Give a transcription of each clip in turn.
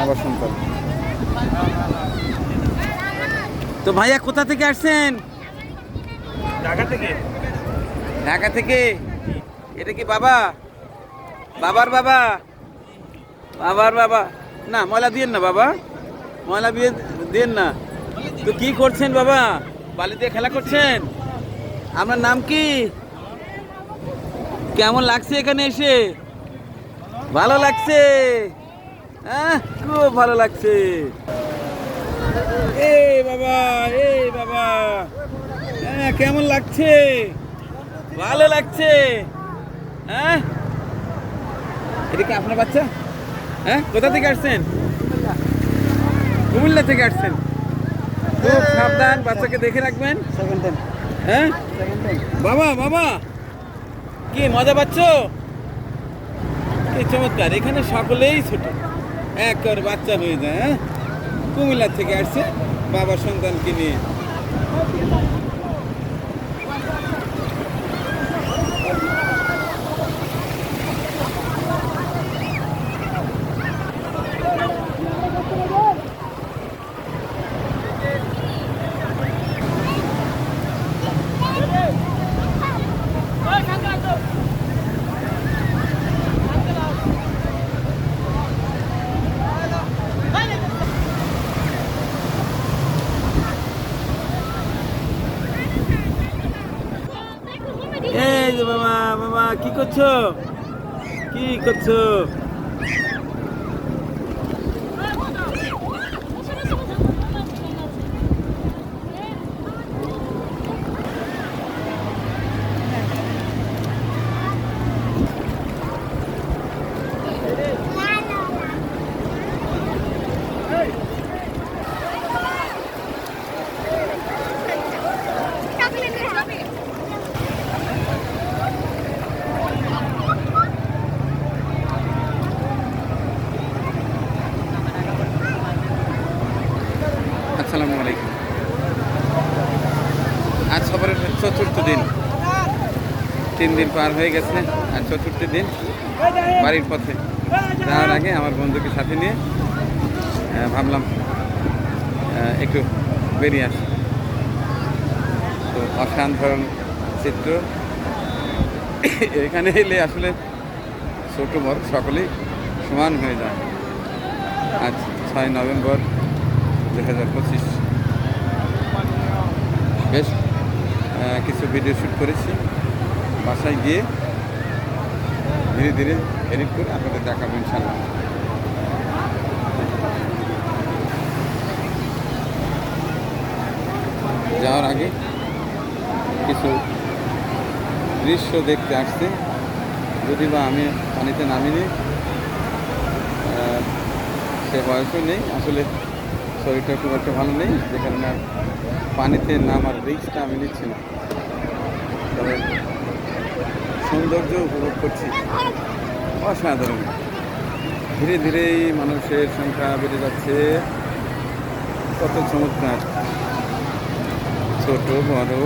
বাবা সন্তান। তো ভাইয়া কোথা থেকে আসছেন? ঢাকা থেকে। ঢাকা থেকে? এটা কি বাবা? বাবার বাবা? বাবার বাবা? না ময়লা দিয়েন না বাবা। ময়লা দিয়ে দিয়েন না। তো কি করছেন বাবা? বালি দিয়ে খেলা করছেন? আপনার নাম কি? কেমন লাগছে এখানে এসে? ভালো লাগছে? হ্যাঁ খুব ভালো লাগছে। এ বাবা এ বাবা। হ্যাঁ কেমন লাগছে? ভালো লাগছে। হ্যাঁ এটা কি আপনার বাচ্চা? হ্যাঁ কোথা থেকে আসছেন? কুমিল্লা থেকে আসছেন। খুব সাবধান বাচ্চাকে দেখে রাখবেন। হ্যাঁ? বাবা বাবা! কি মজা পাচ্ছ? কি চমৎকার এখানে সকলেই ছোট। এক বাচ্চা হয়ে যায় হ্যাঁ? কুমিল্লা থেকে আসছে বাবার সন্তানকে নিয়ে এই বাবা বাবা কি করছ? কি করছ? আসসালামু আলাইকুম। আজ সফরের চতুর্থ দিন। তিন দিন পার হয়ে গেছে আর চতুর্থ দিন বাড়ির পথে। যাওয়ার আগে আমার বন্ধুকে সাথে নিয়ে ভাবলাম একটু বেরিয়ে আসি। তো অসাধারণ চিত্র। এখানে এলে আসলে ছোট বড় সকলেই সমান হয়ে যায়। আজ ছয় নভেম্বর দু হাজার পঁচিশ। বেশ কিছু ভিডিও শ্যুট করেছি। বাসায় গিয়ে ধীরে ধীরে এডিট করে আপনাদের দেখাবো ইনশাল্লাহ যাওয়ার আগে কিছু দৃশ্য দেখতে আসছে। যদি বা আমি পানিতে নামিনি সে বয়সও নেই। আসলে শরীরটা খুব একটা ভালো নেই যে কারণে আর পানিতে নামার রিস্কটা আমি নিচ্ছি না। তবে সৌন্দর্য উপভোগ করছি। অসাধারণ। ধীরে ধীরেই মানুষের সংখ্যা বেড়ে যাচ্ছে। কত চমৎকার। ছোট, বড়,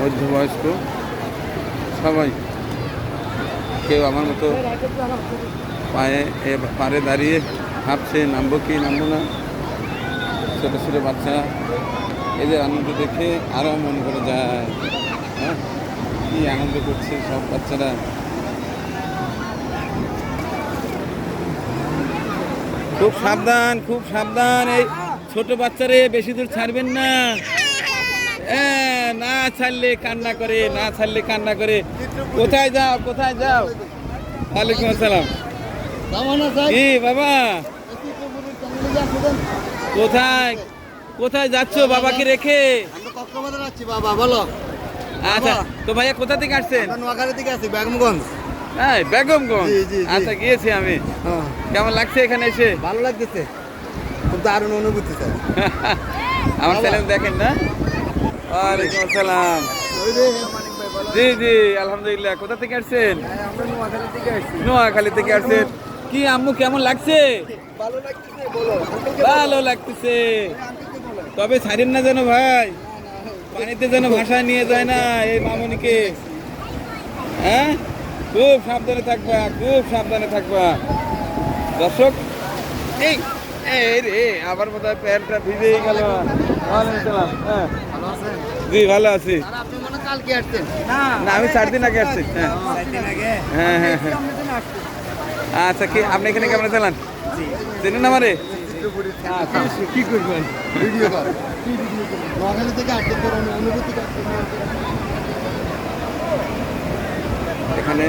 মধ্যবয়স্ক, সবাই। কেউ আমার মতো পায়ে পারে দাঁড়িয়ে ভাবছে নামবো কি নামবো না। ছোটো ছোটো বাচ্চা। এদের আনন্দ দেখে আরও মন করে যায়। হ্যাঁ? কি আনন্দ করছে সব বাচ্চারা। খুব সাবধান খুব সাবধান। এই ছোট বাচ্চারে বেশি দূর ছাড়বেন না। না ছাড়লে কান্না করে না ছাড়লে কান্না করে। কোথায় যাও কোথায় যাও? ওয়ালাইকুম আসসালাম। কি বাবা? কোথায়? কোথায় যাচ্ছো বাবাকে রেখে? কক্সবাজার যাচ্ছি বাবা বলো। আচ্ছা তো ভাইয়া কোথা থেকে আসছেন? নোয়াখালী থেকে আছি বেগমগঞ্জ। হ্যাঁ বেগমগঞ্জ। আচ্ছা গিয়েছি আমি। হ্যাঁ। কেমন লাগছে এখানে এসে? ভালো লাগতেছে। খুব দারুণ অনুভূতি স্যার। আমার। চ্যানেল দেখেন না? ওয়ালাইকুম আসসালাম। জি জি আলহামদুলিল্লাহ। কোথা থেকে আসছেন? হ্যাঁ, নোয়াখালী থেকে আসছেন। কি আম্মু কেমন লাগছে? ভালো লাগতেছে বলো ভালো লাগতেছে। তবে ছাড়েন না যেন ভাই। পানিতে যেন ভাষায় নিয়ে যায় না এই মামনিকে। হ্যাঁ? খুব সাবধানে থাকবা খুব সাবধানে থাকবা। দর্শক এই এই রে আমার মতো প্যান্টটা ভিজেই গেল। ওয়ালাইকুম হ্যাঁ জি ভালো আছি। আর আপনি মনে হয় কালকে আসছেন। না না আমি চার দিন আগে আসছি। হ্যাঁ। চার দিন আগে। হ্যাঁ হ্যাঁ হ্যাঁ। আচ্ছা কি আপনি এখানে কেমন চালান চেনেন আমারে আচ্ছা কি করবেন? ভিডিও নোয়াখালী থেকে অনুভূতি এখানে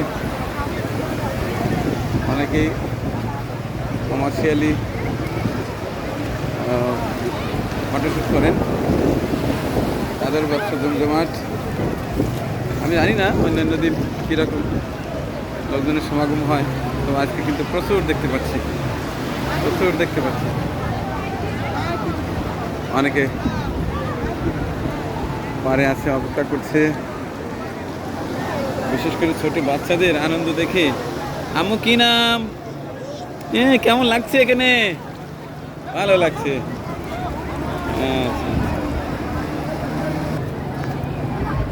অনেকেই কমার্শিয়ালি ফটোশ্যুট করেন। তাদের ব্যবসা জমজমাট। আমি জানি না অন্যান্য দিন কীরকম লোকজনের সমাগম হয় তো আজকে কিন্তু প্রচুর দেখতে পাচ্ছি। প্রচুর দেখতে পাচ্ছি অনেকে পারে আছে, অপেক্ষা করছে। বিশেষ করে ছোট বাচ্চাদের আনন্দ দেখে। আম্মু, কি নাম? এ, কেমন লাগছে এখানে? ভালো লাগছে। আচ্ছা।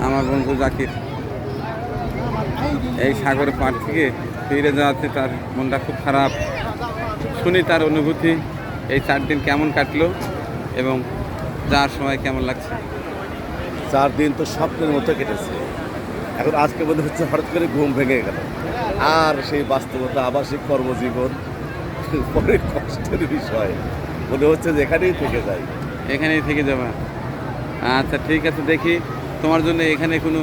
আমার বন্ধু জাকির এই সাগর পাড় থেকে ফিরে যাওয়াতে তার মনটা খুব খারাপ। শুনি তার অনুভূতি এই চার দিন কেমন কাটলো এবং যাওয়ার সময় কেমন লাগছে? চার দিন তো স্বপ্নের মতো কেটেছে। এখন আজকে মনে হচ্ছে হঠাৎ করে ঘুম ভেঙে গেল। আর সেই বাস্তবতা আবার সেই কর্মজীবন অনেক কষ্টের বিষয়। মনে হচ্ছে যে এখানেই থেকে যাই এখানেই থেকে যাবা। আচ্ছা ঠিক আছে দেখি তোমার জন্য এখানে কোনো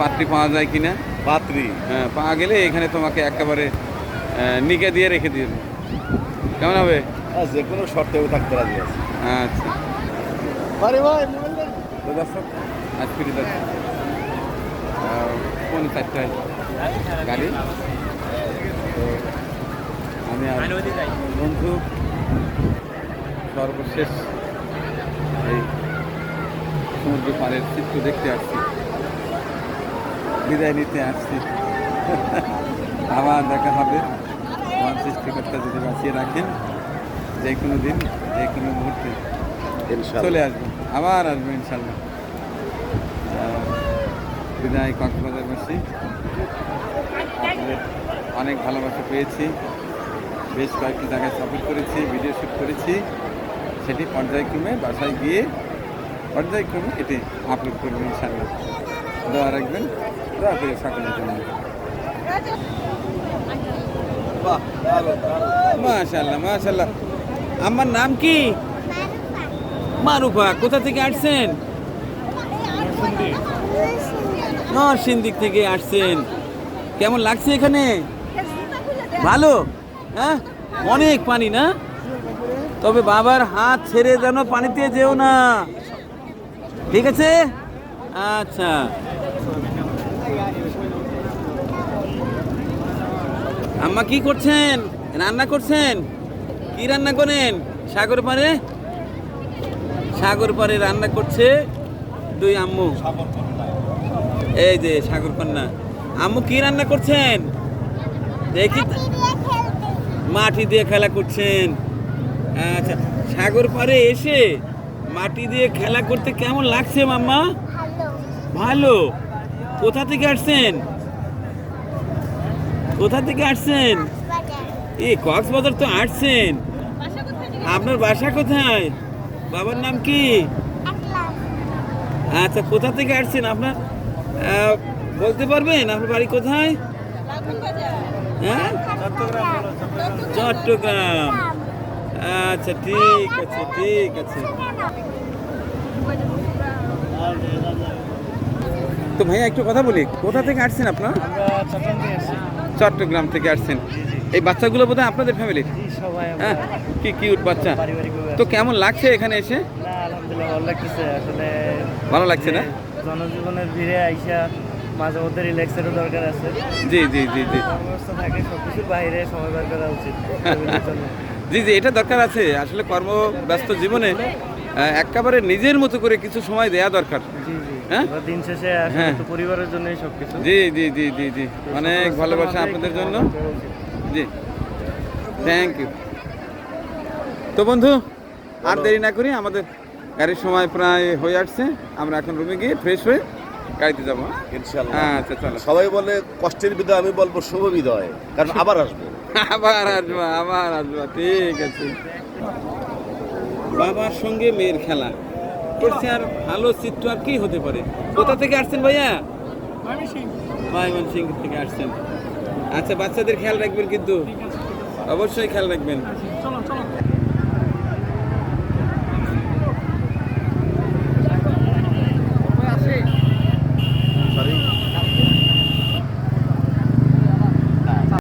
পাত্রী পাওয়া যায় কি না পাত্রী? হ্যাঁ, পাওয়া গেলে এখানে তোমাকে একেবারে নিকে দিয়ে রেখে দিয়ে। কেমন হবে? যে কোনো শর্তেও থাকতে রাজি আছে। আচ্ছা। আরে ভাই মোবাইল দেন। তো দর্শক আজ ফিরে যাচ্ছি আহ, চারটায় গাড়ি? তো আমি বন্ধু সর্বশেষ এই সমুদ্র পাড়ের চিত্র দেখতে আসছি। বিদায় নিতে আসছি। আবার দেখা হবে। সৃষ্টিকর্তা যদি বাঁচিয়ে রাখেন যে কোনো দিন যে কোনো মুহূর্তে চলে আসব আবার আসব ইনশাল্লাহ। বিদায় কক্সবাজারবাসী আপনাদের অনেক ভালোবাসা পেয়েছি। বেশ কয়েকটি জায়গায় সফর করেছি ভিডিও শ্যুট করেছি। সেটি পর্যায়ক্রমে বাসায় গিয়ে পর্যায়ক্রমে এটি আপলোড করবেন ইনশাল্লাহ। দোয়া রাখবেন। দোয়া করে সকলের জন্য মাশাল্লাহ মাশাল্লাহ আমার নাম কি? মারুফা। কোথা থেকে আসছেন? নরসিংদিক থেকে আসছেন। কেমন লাগছে এখানে? ভালো? হ্যাঁ? অনেক পানি না? তবে বাবার হাত ছেড়ে যেন পানিতে যেও না। ঠিক আছে? আচ্ছা। আম্মা কি করছেন? রান্না করছেন? কি রান্না করেন? সাগর পারে সাগর পারে রান্না করছে দুই আম্মু। এই যে সাগর কন্যা। আম্মু কি রান্না করছেন? দেখি মাটি দিয়ে খেলা করছেন। আচ্ছা সাগর পারে এসে মাটি দিয়ে খেলা করতে কেমন লাগছে মাম্মা? ভালো। কোথা থেকে আসছেন? কোথা থেকে আসছেন? এই কক্সবাজার তো আসছেন। আপনার বাসা কোথায়? বাবার নাম কি? আচ্ছা কোথা থেকে আসছেন? আপনার বলতে পারবেন? আপনার বাড়ি কোথায়? হ্যাঁ? চট্টগ্রাম। আচ্ছা ঠিক আছে ঠিক আছে। তো ভাইয়া, একটু কথা বলি। কোথা থেকে আসছেন আপনার? চট্টগ্রাম থেকে আসছেন। এই বাচ্চাগুলো বোধহয় আপনাদের ফ্যামিলির সবাই হ্যাঁ কি কিউট বাচ্চা। তো কেমন লাগছে এখানে এসে? ভালো লাগতেছে। আসলে ভালো লাগছে না? জনজীবনের ভিড়ে আইসা মাঝে মধ্যে রিল্যাক্সেরও দরকার আছে। জি জি জি জি। থাকে সবকিছুর বাইরে সময় বের করা উচিত। জি জি এটা দরকার আছে। আসলে কর্মব্যস্ত জীবনে একেবারে নিজের মতো করে কিছু সময় দেয়া দরকার। জি জি। হ্যাঁ? দিন শেষে হ্যাঁ। পরিবারের জন্যই সবকিছু। জি জি জি জি জি। অনেক ভালোবাসা আপনাদের জন্য। জি। থ্যাংক ইউ তো বন্ধু আর দেরি না করি আমাদের গাড়ির সময় প্রায় হয়ে আসছে। আমরা এখন রুমে গিয়ে ফ্রেশ হয়ে গাড়িতে যাব হ্যাঁ? আচ্ছা চলো। সবাই বলে কষ্টের বিদায় আমি বলব শুভ বিদায় কারণ আবার আসব। আবার আসবা আবার আসবা। ঠিক আছে। বাবার সঙ্গে মেয়ের খেলা। এর আর ভালো চিত্র আর কি হতে পারে? কোথা থেকে আসছেন ভাইয়া? ময়মনসিংহ থেকে আসছেন। আচ্ছা বাচ্চাদের খেয়াল রাখবেন কিন্তু। অবশ্যই খেয়াল রাখবেন।